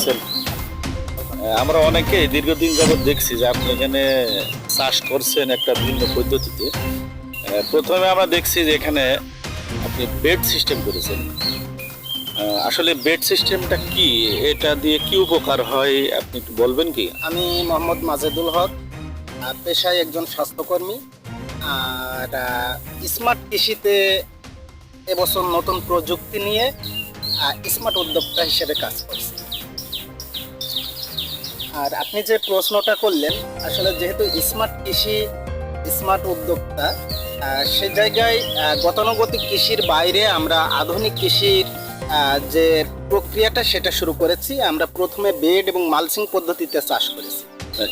আছেন? আমরা অনেকে দীর্ঘদিন যাবত দেখছি যে আপনি এখানে চাষ করছেন একটা ভিন্ন পদ্ধতিতে। প্রথমে আমরা দেখছি যে এখানে আপনি বেড সিস্টেম করেছেন। আসলে বেড সিস্টেমটা কি? এটা দিয়ে কি উপকার হয়? আপনি একটু বলবেন কি? আমি মোহাম্মদ মাজেদুল হক আর পেশায় একজন স্বাস্থ্যকর্মী। আর স্মার্ট কৃষিতে এবছর নতুন প্রযুক্তি নিয়ে স্মার্ট উদ্যোক্তা হিসেবে কাজ করছি। আর আপনি যে প্রশ্নটা করলেন আসলে যেহেতু স্মার্ট কৃষি স্মার্ট উদ্যোক্তা সে জায়গায় গতানুগতিক কৃষির বাইরে আমরা আধুনিক কৃষির যে প্রক্রিয়াটা সেটা শুরু করেছি। আমরা প্রথমে বেড এবং মালসিং পদ্ধতিতে চাষ করেছি।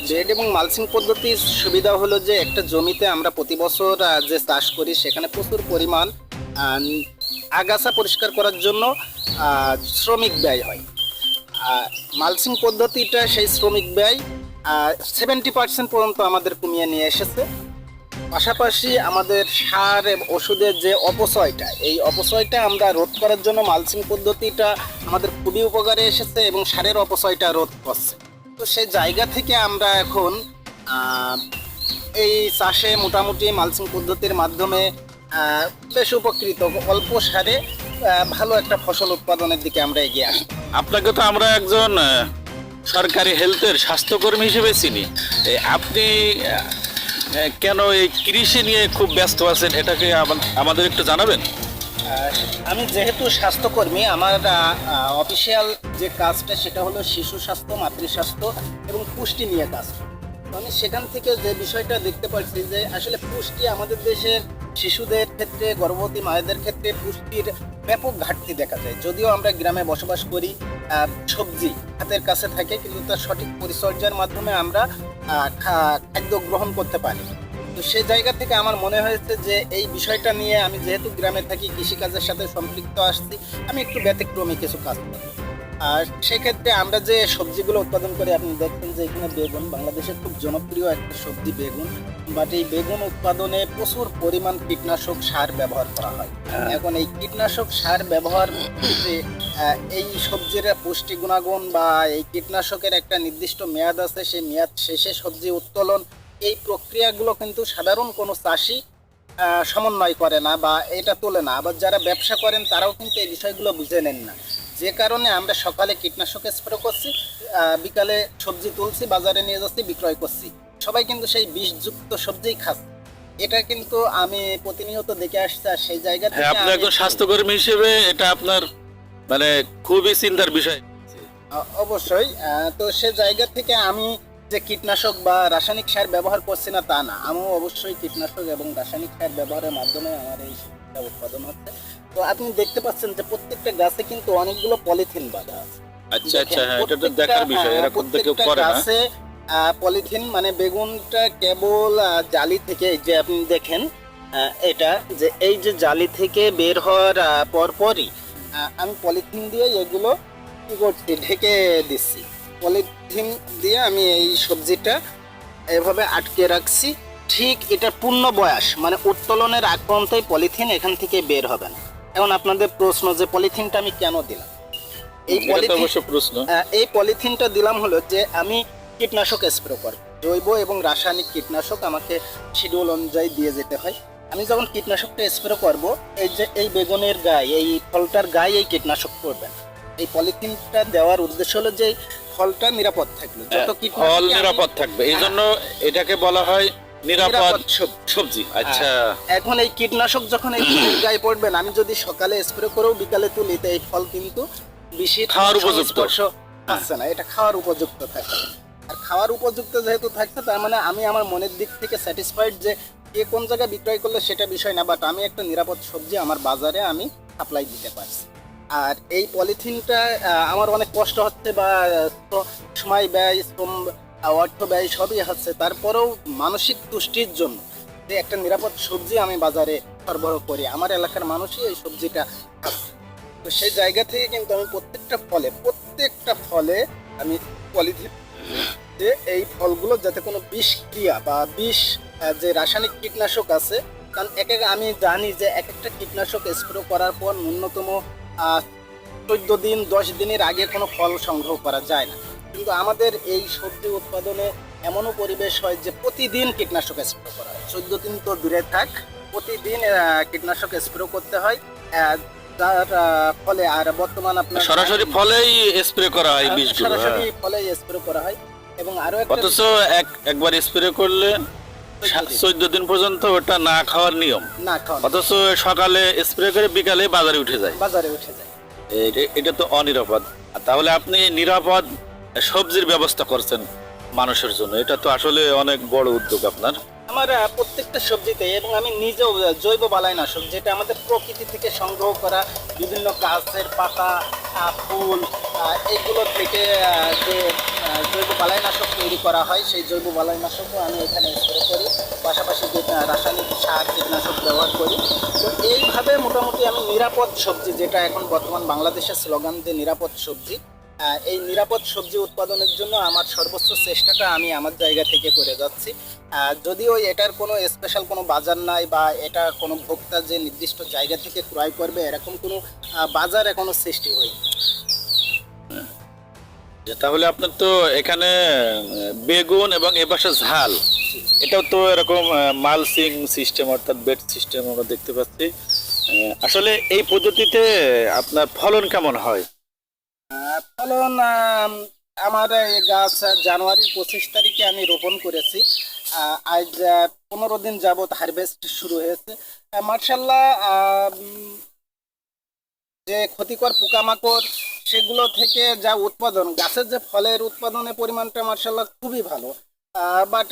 বেড এবং মালসিং পদ্ধতির সুবিধা হলো যে একটা জমিতে আমরা প্রতি বছর যে চাষ করি সেখানে প্রচুর পরিমাণ আগাছা পরিষ্কার করার জন্য শ্রমিক ব্যয় হয়। মালসিং পদ্ধতিটা সেই শ্রমিক ব্যয় সেভেন্টি পার্সেন্ট পর্যন্ত আমাদের কমিয়ে নিয়ে এসেছে। পাশাপাশি আমাদের সার ওষুধের যে অপচয়টা, এই অপচয়টা আমরা রোধ করার জন্য মালসিং পদ্ধতিটা আমাদের খুবই উপকারে এসেছে এবং সারের অপচয়টা রোধ করছে। তো সেই জায়গা থেকে আমরা এখন এই চাষে মোটামুটি মালসিং পদ্ধতির মাধ্যমে বেশ উপকৃত, অল্প সারে ভালো একটা ফসল উৎপাদনের দিকে আমরা এগিয়ে আসি। আপনাকে তো আমরা একজন সরকারি হেলথের স্বাস্থ্যকর্মী হিসেবে চিনি। আপনি কেন এই কৃষি নিয়ে খুব ব্যস্ত আছেন? এটাকে আমা- আমাদের একটু জানাবেন? আমি যেহেতু স্বাস্থ্যকর্মী আমার অফিসিয়াল যে কাজটা সেটা হলো শিশু স্বাস্থ্য মাতৃস্বাস্থ্য এবং পুষ্টি নিয়ে কাজ। আমি সেখান থেকে যে বিষয়টা দেখতে পাচ্ছি যে আসলে পুষ্টি আমাদের দেশের শিশুদের ক্ষেত্রে, গর্ভবতী মায়েদের ক্ষেত্রে পুষ্টির ব্যাপক ঘাটতি দেখা যায়। যদিও আমরা গ্রামে বসবাস করি সবজি হাতের কাছে থাকে, কিন্তু তার সঠিক পরিচর্যার মাধ্যমে আমরা খাদ্য গ্রহণ করতে পারি। তো সেই জায়গা থেকে আমার মনে হয়েছে যে এই বিষয়টা নিয়ে আমি যেহেতু গ্রামে থাকি, কৃষিকাজের সাথে সম্পৃক্ত আসছি, আমি একটু ব্যতিক্রমী কিছু কাজ করব। আর সেক্ষেত্রে আমরা যে সবজিগুলো উৎপাদন করি আপনি দেখবেন যে এখানে বেগুন বাংলাদেশের খুব জনপ্রিয় একটা সবজি বেগুন বাট এই বেগুন উৎপাদনে প্রচুর পরিমাণ কীটনাশক সার ব্যবহার করা হয়। এখন এই কীটনাশক সার ব্যবহার এই সবজির পুষ্টি গুণাগুণ বা এই কীটনাশকের একটা নির্দিষ্ট মেয়াদ আছে সেই মেয়াদ শেষে সবজি উত্তোলন এই প্রক্রিয়াগুলো কিন্তু সাধারণ কোনো চাষি সমন্বয় করে না বা এটা তোলে না। আবার যারা ব্যবসা করেন তারাও কিন্তু এই বিষয়গুলো বুঝে নেন না। যে কারণে আমরা সকালে কীটনাশক স্প্রে করছি বিকালে সবজি তুলছি বাজারে নিয়ে যাচ্ছি বিক্রয় করছি। সবাই কিন্তু সেই বিষযুক্ত সবজিই খাচ্ছে। এটা কিন্তু আমি প্রতিনিয়ত দেখে আসছি আর সেই জায়গা হ্যাঁ থেকে আপনি একজন স্বাস্থ্যকর্মী হিসেবে এটা আপনার মানে খুবই চিন্তার বিষয়। অবশ্যই তো সে জায়গা থেকে আমি যে কীটনাশক বা রাসায়নিক সার ব্যবহার করছি না তা না। আমিও অবশ্যই কীটনাশক এবং রাসায়নিক সার ব্যবহারের মাধ্যমে আমার এই সবজিটা উৎপাদন হচ্ছে। তো আপনি দেখতে পাচ্ছেন যে প্রত্যেকটা গাছে কিন্তু অনেকগুলো পলিথিন বাঁধা আছে। আচ্ছা আচ্ছা হ্যাঁ এটা তো দেখার বিষয়। হ্যাঁ, এরকম তো কেউ করে না। গাছে আহ, পলিথিন মানে বেগুনটা কেবল জালি থেকে যে আপনি দেখেন এটা যে এই যে জালি থেকে বের হওয়ার পরপরই আমি পলিথিন দিয়ে এগুলো কি করছি ঢেকে দিচ্ছি। পলিথিন দিয়ে আমি এই সবজিটা এভাবে আটকে রাখছি। ঠিক এটা পূর্ণ বয়স মানে উত্তোলনের আগ পর্যন্তই পলিথিন এখান থেকে বের হবে না। এখন আপনাদের প্রশ্ন যে পলিথিনটা আমি কেন দিলাম? এই পলিথিন প্রশ্ন। এই পলিথিনটা দিলাম হলো যে আমি কীটনাশক স্প্রে করব। জৈব এবং রাসায়নিক কীটনাশক আমাকে শিডিউল অনুযায়ী দিয়ে যেতে হয়। আমি যখন কীটনাশকটা স্প্রে করব এই যে এই বেগুনের গায়ে এই ফলটার গায়ে এই কীটনাশক করবেন এই পলিথিনটা দেওয়ার উদ্দেশ্য হলো যে ফলটা নিরাপদ যত হ্যাঁ, ফল নিরাপদ থাকবে। এই জন্য এটাকে বলা হয় নিরাপদ সবজি। সবজি আচ্ছা। এখন এই কীটনাশক যখন এই গায়ে পড়বেন আমি যদি সকালে স্প্রে করেও বিকালে তুলি তো এই ফল কিন্তু বেশি খাওয়ার উপযুক্ত। সংস্পর্শ না। এটা খাওয়ার উপযুক্ত থাকে। আর খাওয়ার উপযুক্ত যেহেতু থাকছে তার মানে আমি আমার মনের দিক থেকে স্যাটিসফাইড যে কে কোন জায়গায় বিক্রয় করলে সেটা বিষয় না বাট আমি একটা নিরাপদ সবজি আমার বাজারে আমি সাপ্লাই দিতে পারছি। আর এই পলিথিনটা আমার অনেক কষ্ট হচ্ছে বা সময় ব্যয়, শ্রম অর্থ ব্যয় সবই হচ্ছে। তারপরেও মানসিক তুষ্টির জন্য যে একটা নিরাপদ সবজি আমি বাজারে সরবরাহ করি, আমার এলাকার মানুষই এই সবজিটা তো সেই জায়গা থেকে কিন্তু আমি প্রত্যেকটা ফলে প্রত্যেকটা ফলে আমি পলিথিন যে এই ফলগুলো যাতে কোনো বিষ ক্রিয়া বা বিষ যে রাসায়নিক কীটনাশক আছে, কারণ এক এক আমি জানি যে এক একটা কীটনাশক স্প্রে করার পর ন্যূনতম চোদ্দ দিন দশ দিনের আগে কোনো ফল সংগ্রহ করা যায় না। কিন্তু আমাদের এই সবজি উৎপাদনে এমনও পরিবেশ হয় যে প্রতিদিন কীটনাশক স্প্রে করা হয়। চোদ্দ দিন তো দূরে থাক প্রতিদিন কীটনাশক স্প্রে করতে হয় যার ফলে আর বর্তমান আপনার সরাসরি ফলেই স্প্রে করা হয় বীজগুলো হ্যাঁ। সরাসরি ফলে স্প্রে করা হয়। এবং আরও অথচ এক একবার স্প্রে করলে চোদ্দ দিন। পর্যন্ত ওটা না খাওয়ার নিয়ম। না খাওয়া অথচ সকালে স্প্রে করে বিকালে বাজারে উঠে যায়। বাজারে উঠে যায়। এটা তো অনিরাপদ। তাহলে আপনি নিরাপদ সবজির ব্যবস্থা করছেন মানুষের জন্য। এটা তো আসলে অনেক বড় উদ্যোগ আপনার। আমার প্রত্যেকটা সবজিতে এবং আমি নিজেও জৈব বালাইনাশক যেটা আমাদের প্রকৃতি থেকে সংগ্রহ করা বিভিন্ন গাছের পাতা ফুল এগুলো থেকে যে জৈব বালাইনাশক তৈরি করা হয়। সেই জৈব বালাইনাশকও আমি এখানে স্প্রে করি। পাশাপাশি রাসায়নিক সার, কীটনাশক ব্যবহার করি। তো এইভাবে মোটামুটি আমি নিরাপদ সবজি, যেটা এখন বর্তমান বাংলাদেশের স্লোগান যে নিরাপদ সবজি এই নিরাপদ সবজি উৎপাদনের জন্য আমার সর্বোচ্চ চেষ্টাটা আমি আমার জায়গা থেকে করে যাচ্ছি। যদিও এটার কোনো স্পেশাল কোনো বাজার নাই বা এটা কোনো ভোক্তা যে নির্দিষ্ট জায়গা থেকে ক্রয় করবে, এরকম কোনো বাজার এখনও সৃষ্টি হয়নি। তাহলে আপনার তো এখানে বেগুন এবং এ পাশে ঝাল। এটাও তো এরকম মালসিং সিস্টেম অর্থাৎ বেড সিস্টেম আমরা দেখতে পাচ্ছি। আসলে এই পদ্ধতিতে আপনার ফলন কেমন হয়? ফলন আম, আমার গাছ জানুয়ারির পঁচিশ তারিখে আমি রোপণ করেছি। আজ পনেরো দিন যাবত হারভেস্ট শুরু হয়েছে। মার্শাল্লাহ যে ক্ষতিকর পোকামাকড় সেগুলো থেকে যা উৎপাদন, গাছের যে ফলের উৎপাদনের পরিমাণটা মার্শাল্লাহ খুবই ভালো। বাট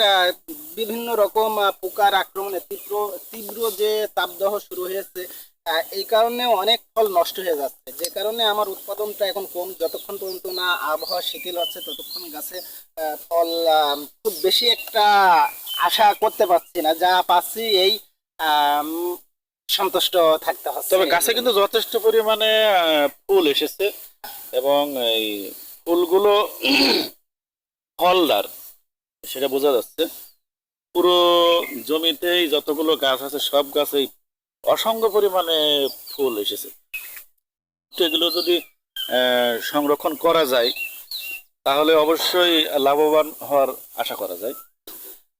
বিভিন্ন রকম পোকার আক্রমণে তীব্র তীব্র যে তাপদাহ শুরু হয়েছে এই কারণে অনেক ফল নষ্ট হয়ে যাচ্ছে। যে কারণে আমার উৎপাদনটা এখন কম, যতক্ষণ পর্যন্ত না আবহাওয়া শিথিল হচ্ছে, ততক্ষণ গাছে ফল খুব বেশি একটা আশা করতে পারছি না। যা পাচ্ছি এই সন্তুষ্ট থাকতে হচ্ছে। তবে গাছে কিন্তু যথেষ্ট পরিমাণে ফুল এসেছে এবং এই ফুলগুলো ফলদার, সেটা বোঝা যাচ্ছে। পুরো জমিতেই যতগুলো গাছ আছে, সব গাছেই অসংখ্য পরিমাণে ফুল এসেছে। তো এগুলো যদি সংরক্ষণ করা যায়, তাহলে অবশ্যই লাভবান হওয়ার আশা করা যায়।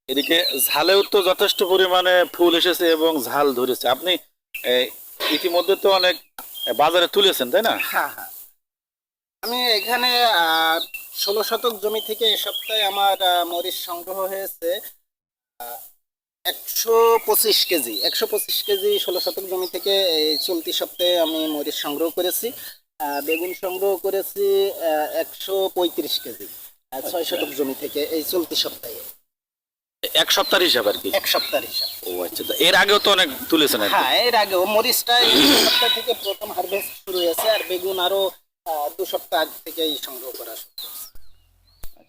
এদিকে ঝালেও তো যথেষ্ট পরিমাণে ফুল এসেছে এবং ঝাল ধরেছে। আপনি ইতিমধ্যে তো অনেক বাজারে তুলেছেন তাই না? হ্যাঁ হ্যাঁ। আমি এখানে ষোলো শতক জমি থেকে এ সপ্তাহে আমার মরিচ সংগ্রহ হয়েছে একশো পঁচিশ কেজি। একশো পঁচিশ কেজি ষোলো শতক জমি থেকে এই চলতি সপ্তাহে আমি মরিচ সংগ্রহ করেছি বেগুন সংগ্রহ করেছি একশো পঁয়ত্রিশ কেজি ছয় শতক জমি থেকে এই চলতি সপ্তাহে। এক সপ্তাহ হিসাব আর কি? এক সপ্তাহ হিসাব। ও আচ্ছা তা এর আগেও তো অনেক তুলেছেন হ্যাঁ এর আগেও। মরিচটা এই সপ্তাহ থেকে প্রথম হারভেস্ট শুরু হয়েছে আর বেগুন আরও আহ, দু সপ্তাহ আগে থেকেই সংগ্রহ করা শুরু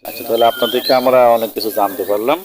আচ্ছা তাহলে আপনার থেকে আমরা অনেক কিছু জানতে পারলাম।